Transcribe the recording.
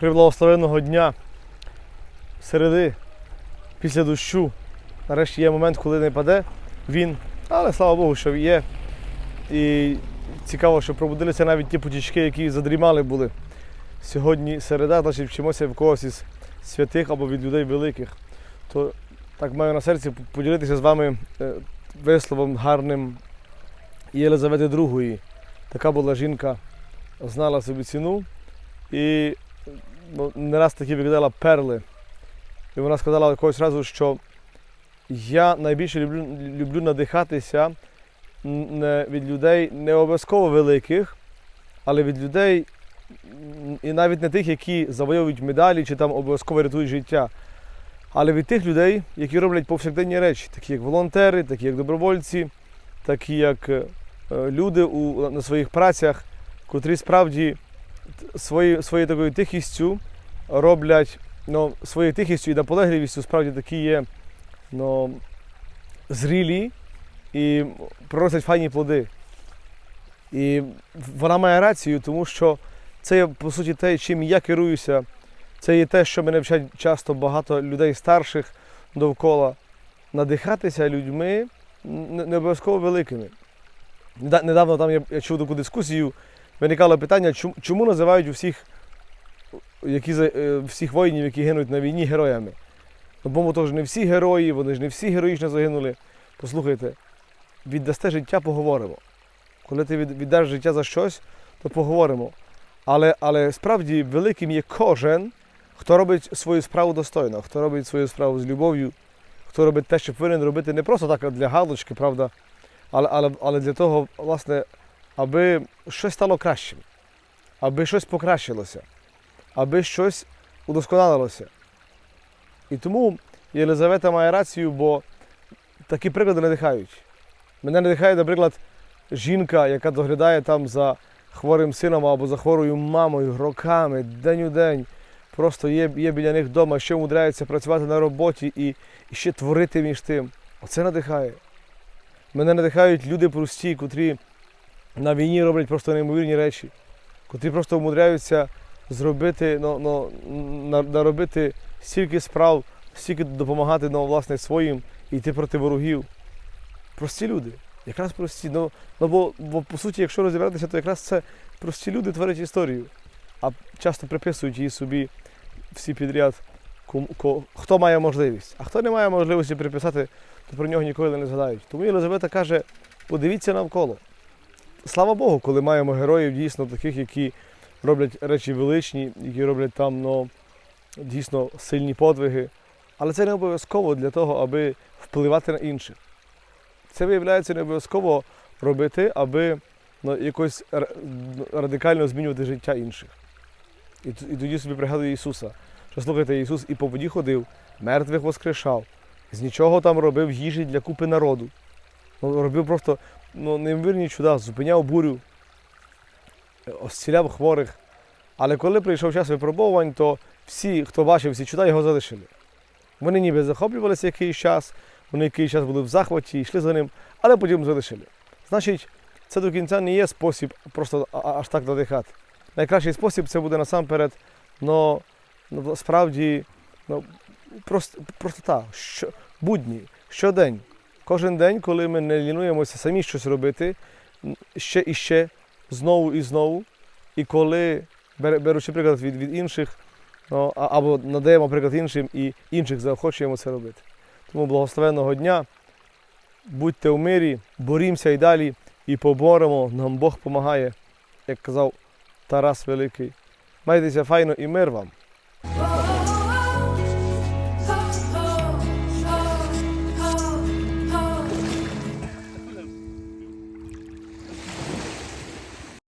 Приблагословенного дня середи, після дощу. Нарешті є момент, коли не паде він. Але слава Богу, що є. І цікаво, що пробудилися навіть ті потічки, які задрімали були. Сьогодні середа, значить вчимося в когось із святих або від людей великих. То так маю на серці поділитися з вами е, висловом гарним Єлизавети II. Така була жінка, знала собі ціну і ну, не раз таки викидала перли. І вона сказала якогось разу, що я найбільше люблю, люблю надихатися від людей не обов'язково великих, але від людей і навіть не тих, які завойовують медалі чи там обов'язково рятують життя, але від тих людей, які роблять повсякденні речі, такі як волонтери, такі як добровольці, такі як е, е, люди у, на своїх працях, котрі справді свої, своєю такою тихістю роблять ну, своєю тихістю і наполегливістю справді такі є ну, зрілі і приносять файні плоди. І вона має рацію, тому що це є по суті те, чим я керуюся. Це є те, що мене вчать часто багато людей старших довкола. Надихатися людьми не обов'язково великими. Недавно там я чув таку дискусію, виникало питання, чому, називають усіх, які, е, всіх воїнів, які гинуть на війні, героями. Ну, бо то ж не всі герої, вони ж не всі героїчно загинули. Послухайте, віддасте життя, поговоримо. Коли ти віддаш життя за щось, то поговоримо. Але, але справді великим є кожен, хто робить свою справу достойно, хто робить свою справу з любов'ю, хто робить те, що повинен робити не просто так для галочки, правда, але, але, але для того, власне, аби щось стало кращим, аби щось покращилося, аби щось удосконалилося. І тому Єлизавета має рацію, бо такі приклади надихають. Мене надихає, наприклад, жінка, яка доглядає там за хворим сином або за хворою мамою роками, день у день. Просто є, є біля них вдома, ще мудряється працювати на роботі і, і ще творити між тим. Оце надихає. Мене надихають люди прості, котрі на війні роблять просто неймовірні речі, котрі просто умудряються зробити, ну, ну, наробити стільки справ, стільки допомагати ну, власне, своїм і йти проти ворогів. Прості люди. Якраз прості. Ну, ну бо, бо по суті, якщо розібратися, то якраз це прості люди творять історію, а часто приписують її собі всі підряд, хто має можливість. А хто не має можливості приписати, то про нього ніколи не згадають. Тому Єлизавета каже: подивіться навколо. Слава Богу, коли маємо героїв дійсно таких, які роблять речі величні, які роблять там ну, дійсно сильні подвиги. Але це не обов'язково для того, аби впливати на інших. Це виявляється не обов'язково робити, аби ну, якось радикально змінювати життя інших. І, і тоді собі пригадує Ісуса, що слухайте, Ісус і по воді ходив, мертвих воскрешав, з нічого там робив їжі для купи народу. Ну, робив просто ну, неймовірні чуда, зупиняв бурю, осціляв хворих. Але коли прийшов час випробувань, то всі, хто бачив ці чуда, його залишили. Вони ніби захоплювалися якийсь час, вони якийсь час були в захваті, йшли за ним, але потім залишили. Значить, це до кінця не є спосіб просто аж так надихати. Найкращий спосіб це буде насамперед, ну, ну справді, ну, просто, простота, що, будні, щодень. Кожен день, коли ми не лінуємося самі щось робити, ще і ще, знову і знову. І коли, беручи приклад від, від інших, ну, або надаємо приклад іншим і інших заохочуємо це робити. Тому благословенного дня, будьте в мирі, борімося і далі, і поборемо, нам Бог допомагає, як казав Тарас Великий. Майтеся файно і мир вам.